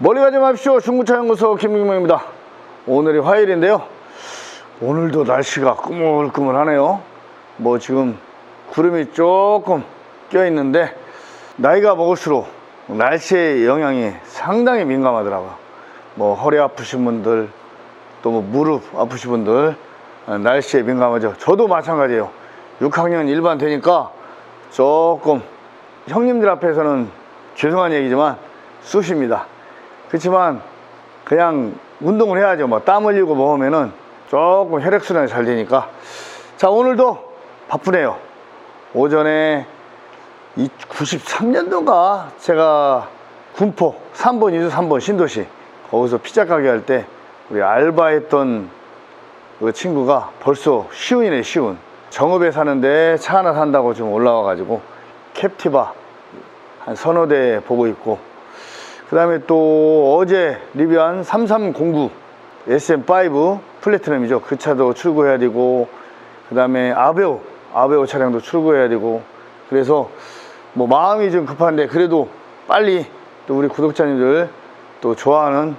멀리 가지 마십시오. 중구차 연구소 김민명입니다. 오늘이 화요일인데요. 오늘도 날씨가 꾸물꾸물하네요. 뭐 지금 구름이 조금 껴 있는데 나이가 먹을수록 날씨의 영향이 상당히 민감하더라고요. 뭐 허리 아프신 분들 또 뭐 무릎 아프신 분들 어, 날씨에 민감하죠. 저도 마찬가지예요. 6학년 일반 되니까 조금 형님들 앞에서는 죄송한 얘기지만 쑤십니다. 그렇지만 그냥 운동을 해야죠. 뭐 땀 흘리고 뭐 하면은 조금 혈액순환이 잘 되니까. 자, 오늘도 바쁘네요. 오전에 93년도인가 제가 군포 3번, 2주 3번 신도시 거기서 피자 가게 할 때 우리 알바했던 그 친구가 벌써 시운이네, 시운. 정읍에 사는데 차 하나 산다고 지금 올라와 가지고 캡티바 한 서너 대 보고 있고 그 다음에 또 어제 리뷰한 3309 SM5 플래티넘이죠. 그 차도 출고해야 되고 그 다음에 아베오 아베오 차량도 출고해야 되고 그래서 뭐 마음이 좀 급한데 그래도 빨리 또 우리 구독자님들 또 좋아하는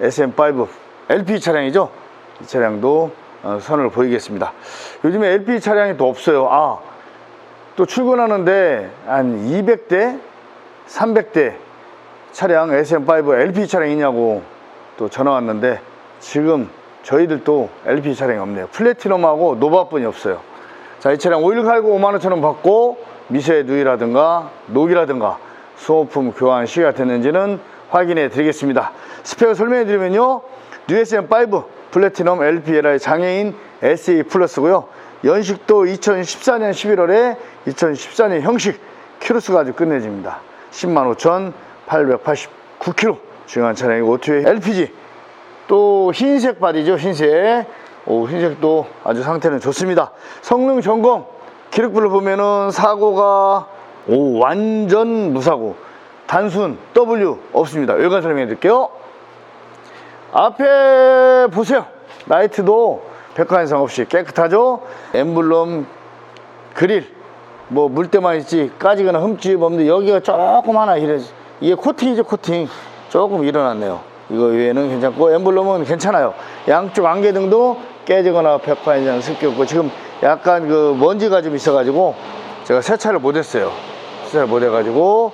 SM5 LP 차량이죠. 이 차량도 어, 선을 보이겠습니다. 요즘에 LP 차량이 또 없어요. 아, 또 출근하는데 한 200대, 300대 차량 SM5 LP 차량 있냐고 또 전화 왔는데 지금 저희들도 LP 차량이 없네요. 플래티넘하고 노바뿐이 없어요. 자, 이 차량 오일 갈고 5만 원처럼 받고 미세 누이라든가 녹이라든가 소모품 교환 시가 됐는지는 확인해 드리겠습니다. 스펙을 설명해 드리면요. 뉴SM5 플래티넘 LPLI 장애인 SE 플러스고요. 연식도 2014년 11월에 2014년 형식 키로수가 아주 끝내줍니다. 10만 5,889km 중요한 차량이고 뒤에 LPG 또 흰색 바디죠 흰색. 오 흰색도 아주 상태는 좋습니다. 성능 점검. 기록부를 보면은 사고가 오 완전 무사고. 단순 W 없습니다. 외관 설명해 드릴게요. 앞에 보세요. 라이트도 백화현상 없이 깨끗하죠? 엠블럼 그릴 뭐 물때만 있지 까지거나 흠집 없는데 여기가 조금 하나 이래 이게 코팅이죠 코팅. 조금 일어났네요. 이거 외에는 괜찮고 엠블럼은 괜찮아요. 양쪽 안개등도 깨지거나 백화현상 습기 없고 지금 약간 그 먼지가 좀 있어 가지고 제가 세차를 못했어요. 세차를 못해 가지고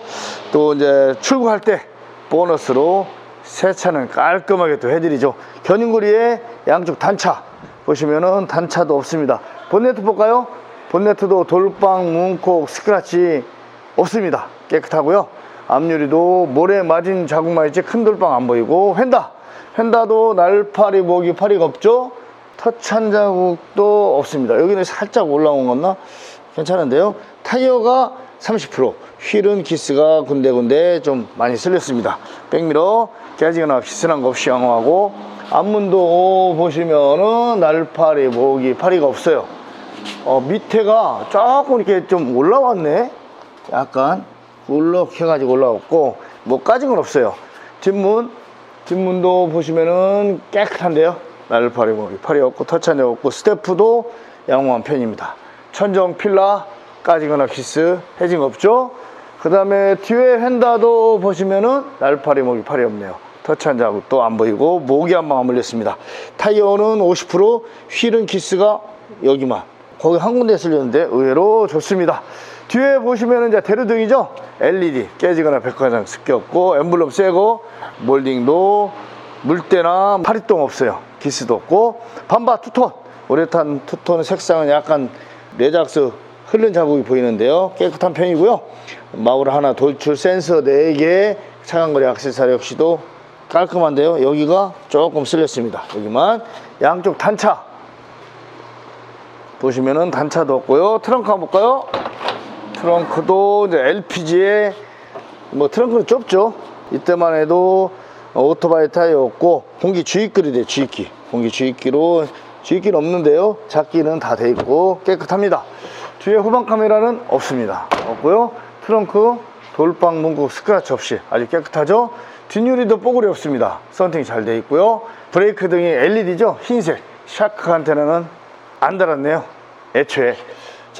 또 이제 출고할 때 보너스로 세차는 깔끔하게 또 해드리죠. 견인구리에 양쪽 단차 보시면은 단차도 없습니다. 본네트 볼까요? 본네트도 돌빵, 문콕, 스크래치 없습니다. 깨끗하고요. 앞유리도 모래 맞은 자국만 있지 큰 돌빵 안 보이고 휀다, 휀다도 날파리, 모기, 파리가 없죠. 터치한 자국도 없습니다. 여기는 살짝 올라온 건나 괜찮은데요. 타이어가 30% 휠은 기스가 군데군데 좀 많이 쓸렸습니다. 백미러 깨지거나 비스난 거 없이 양호하고 앞문도 보시면은 날파리, 모기, 파리가 없어요. 어, 밑에가 조금 이렇게 좀 올라왔네. 약간 울럭 해가지고 올라왔고, 뭐 까진 건 없어요. 뒷문, 뒷문도 보시면은 깨끗한데요. 날파리, 뭐, 팔이 없고, 터치한 적 없고, 스태프도 양호한 편입니다. 천정 필라, 까지거나 키스, 해진 거 없죠? 그 다음에 뒤에 휀다도 보시면은 날파리, 목이 팔이 없네요. 터치한 자국도 안 보이고, 목이 한 방 안 물렸습니다. 타이어는 50%, 휠은 키스가 여기만. 거기 한 군데 쓸렸는데 의외로 좋습니다. 뒤에 보시면 이제 대류등이죠. LED 깨지거나 백화장 습기 없고 엠블럼 새고 몰딩도 물때나 파리똥 없어요. 기스도 없고 반바 투톤 우레탄 투톤 색상은 약간 내작스 흐른 자국이 보이는데요. 깨끗한 편이고요. 마울 하나 돌출 센서 4개 차간거리 액세서리 역시도 깔끔한데요. 여기가 조금 쓸렸습니다. 여기만 양쪽 단차 보시면은 단차도 없고요. 트렁크 한번 볼까요? 트렁크도 이제 LPG에 뭐 트렁크는 좁죠. 이때만 해도 오토바이 타이어 없고 공기 주입기로 돼 주입기. 공기 주입기로 주입기는 없는데요. 잡기는 다 돼 있고 깨끗합니다. 뒤에 후방 카메라는 없습니다. 없고요. 트렁크 돌방 문구 스크래치 없이 아주 깨끗하죠. 뒷유리도 뽀글이 없습니다. 썬팅이 잘 돼 있고요. 브레이크 등이 LED죠. 흰색 샤크 안테나는 안 달았네요. 애초에.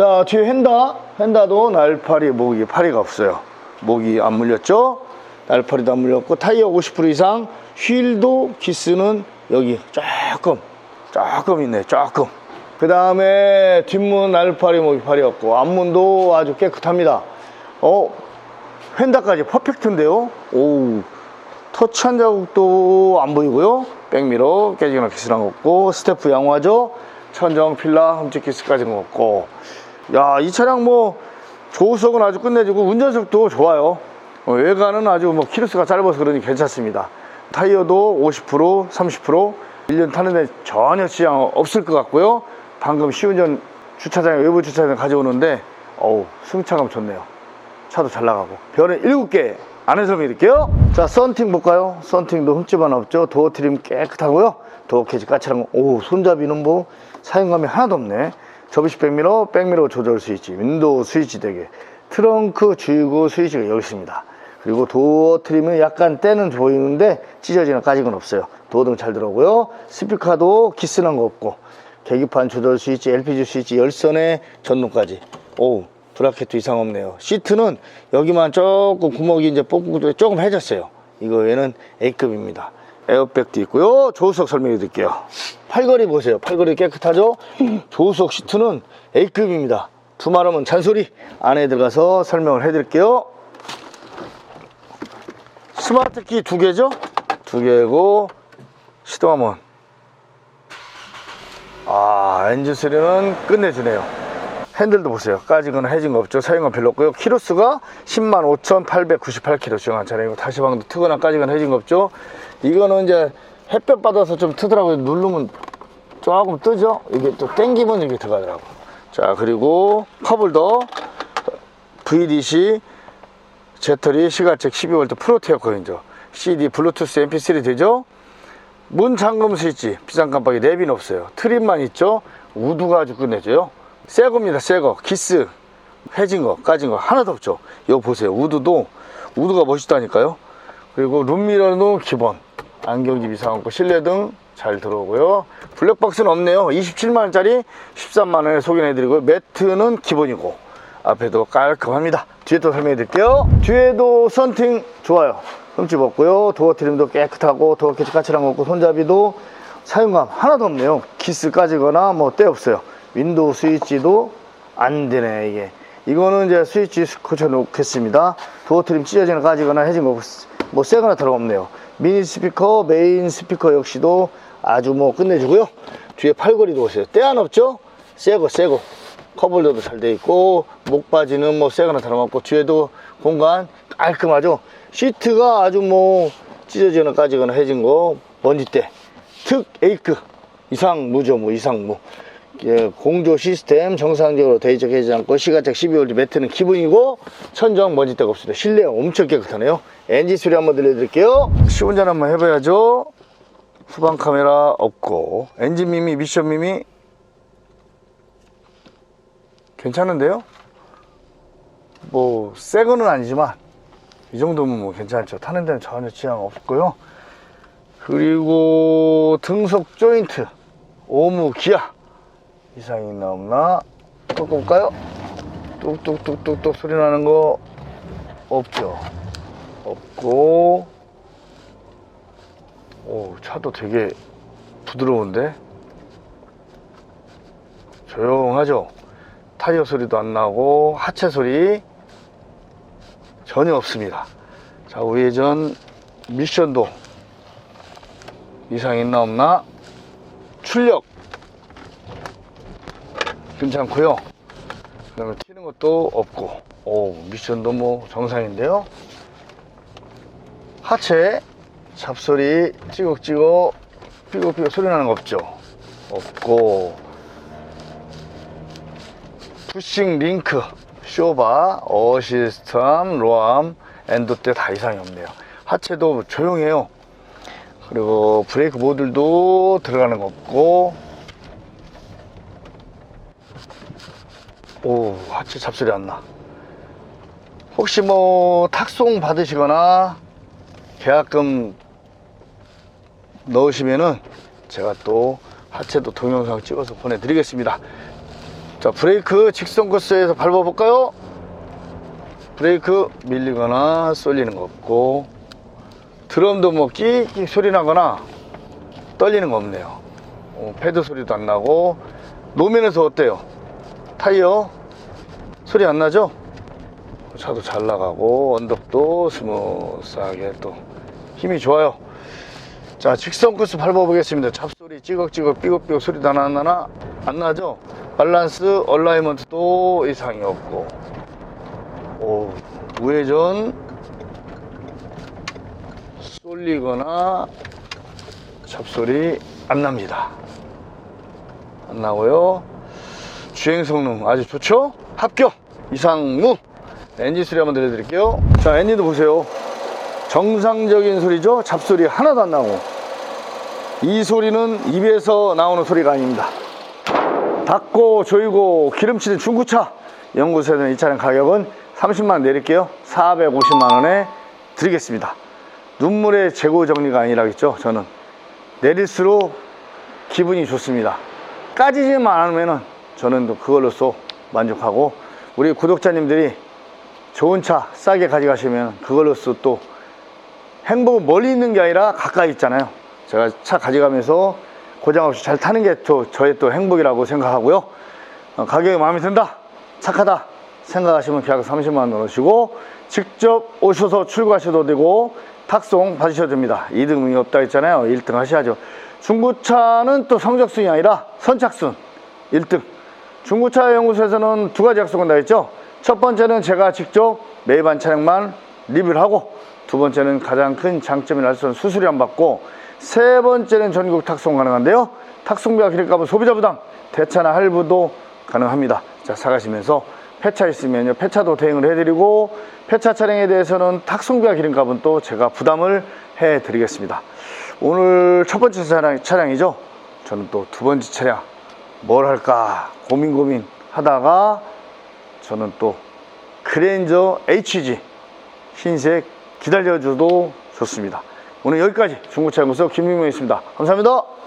자, 뒤에 휀다. 휀다도 날파리, 모기, 파리가 없어요. 모기 안 물렸죠? 날파리도 안 물렸고 타이어 50% 이상 휠도 기스는 여기 조금 조금 있네 조금 그 다음에 뒷문 날파리 모기 파리였고 앞문도 아주 깨끗합니다 어 휀다까지 퍼펙트인데요 오 터치 한 자국도 안 보이고요 백미러 깨지거나 거 없고 스태프 양호하죠 천정 필라 흠집 기스까지 는 없고 야 이 차량 뭐 조수석은 아주 끝내주고 운전석도 좋아요. 어, 외관은 아주 뭐 키로수가 짧아서 그러니 괜찮습니다. 타이어도 50% 30% 1년 타는데 전혀 지장 없을 것 같고요. 방금 시운전 주차장에 외부 주차장 가져오는데 어우 승차감 좋네요. 차도 잘 나가고. 별은 7개 안에 설명드릴게요. 자 썬팅 볼까요? 썬팅도 흠집 하나 없죠. 도어 트림 깨끗하고요. 도어 케이지 까칠한 거 오 손잡이는 뭐 사용감이 하나도 없네 접이식 백미러 백미러 조절 스위치 윈도우 스위치 되게 트렁크 주유구 스위치가 여기 있습니다. 그리고 도어 트림은 약간 때는 보이는데 찢어지는 까진 건 없어요. 도어등 잘 들어오고요. 스피커도 기스난 거 없고. 계기판 조절 스위치 LPG 스위치 열선에 전동까지. 오 브라켓도 이상 없네요. 시트는 여기만 조금 구멍이 이제 뽑고 조금 해졌어요. 이거 얘는 A급입니다 에어백도 있고요. 조수석 설명해 드릴게요. 팔걸이 보세요. 팔걸이 깨끗하죠? 조수석 시트는 A급입니다. 두 말하면 잔소리 안에 들어가서 설명을 해 드릴게요. 스마트키 두 개죠? 두 개고 시동하면. 아 엔진 소리는 끝내주네요. 핸들도 보세요. 까지거나 해진 거 없죠? 사용감 별로 없고요. 키로수가 10만 5,898km 주행한 차량 이고 다시 방도 트거나 까지거나 해진 거 없죠 이거는 이제 햇볕 받아서 좀 트더라고요. 누르면 조금 뜨죠? 이게 또 땡기면 이게 들어가더라고. 자 그리고 컵홀더 VDC 제터리 시가책 12V 프로테어 코인죠 CD 블루투스 MP3 되죠? 문 잠금 스위치? 비상 깜빡이 랩인 없어요. 트림만 있죠? 우드가 아주 끝내줘요. 새 겁니다 새 거. 기스 해진 거 까진 거 하나도 없죠? 이거 보세요. 우드도 우드가 멋있다니까요. 그리고 룸미러는 기본 안경집 이상 없고 실내등 잘 들어오고요. 블랙박스는 없네요. 27만원짜리 13만원에 소개해드리고요 매트는 기본이고 앞에도 깔끔합니다. 뒤에 또 설명해 드릴게요. 뒤에도 썬팅 좋아요. 흠집 없고요. 도어 트림도 깨끗하고 도어 캐치 까칠한 거 없고 손잡이도 사용감 하나도 없네요. 기스 까지거나 뭐 때 없어요. 윈도우 스위치도 안 되네 이게. 이거는 이제 스위치 고쳐 놓겠습니다. 도어 트림 찢어지거나 까지거나 해진 거 뭐 새거나 들어 없네요. 미니 스피커 메인 스피커 역시도 아주 뭐 끝내주고요. 뒤에 팔걸이도 보세요. 때 안 없죠? 새거 새거. 컵홀더도 잘 돼 있고 목바지는 뭐 새거나 달아먹고 뒤에도 공간 깔끔하죠? 시트가 아주 뭐 찢어지거나 까지거나 해진 거 먼지 때. 특 A급 이상 무죠 뭐 이상 무 예, 공조 시스템 정상적으로 대적하지 않고 시가책 12V 매트는 기본이고 천정 먼지 때가 없습니다. 실내 엄청 깨끗하네요. 엔진 소리 한번 들려드릴게요. 시운전 한번 해봐야죠. 후방 카메라 없고. 엔진 미미 미션 미미. 괜찮은데요? 뭐 새 거는 아니지만 이 정도면 뭐 괜찮죠. 타는 데는 전혀 지장 없고요. 그리고 등속 조인트 오무 기아 이상이 있나 없나? 꺾어볼까요? 뚝뚝뚝뚝뚝 소리 나는 거 없죠? 없고. 오 차도 되게 부드러운데? 조용하죠? 타이어 소리도 안 나고 하체 소리 전혀 없습니다. 자, 우회전 미션도 이상 있나 없나? 출력 괜찮고요. 그 다음에 튀는 것도 없고, 오 미션도 뭐 정상인데요. 하체 잡소리 찌걱찌걱 삐걱삐걱 소리 나는 거 없죠? 없고 푸싱 링크 쇼바, 어시스트함, 로암, 엔도 때 다 이상이 없네요. 하체도 조용해요. 그리고 브레이크 모듈도 들어가는 거 없고, 오, 하체 잡소리 안 나. 혹시 뭐 탁송 받으시거나 계약금 넣으시면은 제가 또 하체도 동영상 찍어서 보내드리겠습니다. 자 브레이크 직선 코스에서 밟아볼까요? 브레이크 밀리거나 쏠리는 거 없고 드럼도 뭐 끼익 소리 나거나 떨리는 거 없네요 어, 패드 소리도 안 나고 노면에서 어때요? 타이어 소리 안 나죠? 차도 잘 나가고 언덕도 스무스하게 또 힘이 좋아요 자 직선 코스 밟아보겠습니다 잡소리 찌걱찌걱 삐걱삐걱 소리도 안 나나? 안 나죠? 밸런스 얼라이먼트도 이상이 없고 오 우회전 쏠리거나 잡소리 안 납니다 안 나고요 주행 성능 아주 좋죠? 합격! 이상무! 엔진 소리 한번 들려드릴게요. 자 엔진도 보세요. 정상적인 소리죠? 잡소리 하나도 안 나고. 이 소리는 입에서 나오는 소리가 아닙니다. 닦고 조이고 기름치는 중고차. 연구소에는 이 차량 가격은 30만 내릴게요. 450만 원에 드리겠습니다. 눈물의 재고 정리가 아니라겠죠 저는. 내릴수록 기분이 좋습니다. 까지지만 않으면 저는 또 그걸로써 만족하고 우리 구독자님들이 좋은 차 싸게 가져가시면 그걸로써 또 행복은 멀리 있는 게 아니라 가까이 있잖아요. 제가 차 가져가면서 고장 없이 잘 타는 게 또 저의 또 행복이라고 생각하고요. 어, 가격이 마음에 든다 착하다 생각하시면 계약 30만 원 넣으시고 직접 오셔서 출고하셔도 되고 탁송 받으셔도 됩니다. 2등이 없다 했잖아요. 1등 하셔야죠. 중고차는 또 성적순이 아니라 선착순 1등 중고차 연구소에서는 두 가지 약속한다 했죠. 첫 번째는 제가 직접 매입한 차량만 리뷰를 하고 두 번째는 가장 큰 장점이라 할수 있는 수수료 안 받고 세 번째는 전국 탁송 가능한데요. 탁송비와 기름값은 소비자 부담 대차나 할부도 가능합니다. 자 사가시면서 폐차 있으면요. 폐차도 대행을 해드리고 폐차 차량에 대해서는 탁송비와 기름값은 또 제가 부담을 해드리겠습니다. 오늘 첫 번째 차량, 차량이죠. 저는 또 두 번째 차량 뭘 할까 고민 고민 하다가 저는 또 그랜저 HG 흰색 기다려줘도 좋습니다. 오늘 여기까지 중고차 연구소 김민명이었습니다. 감사합니다.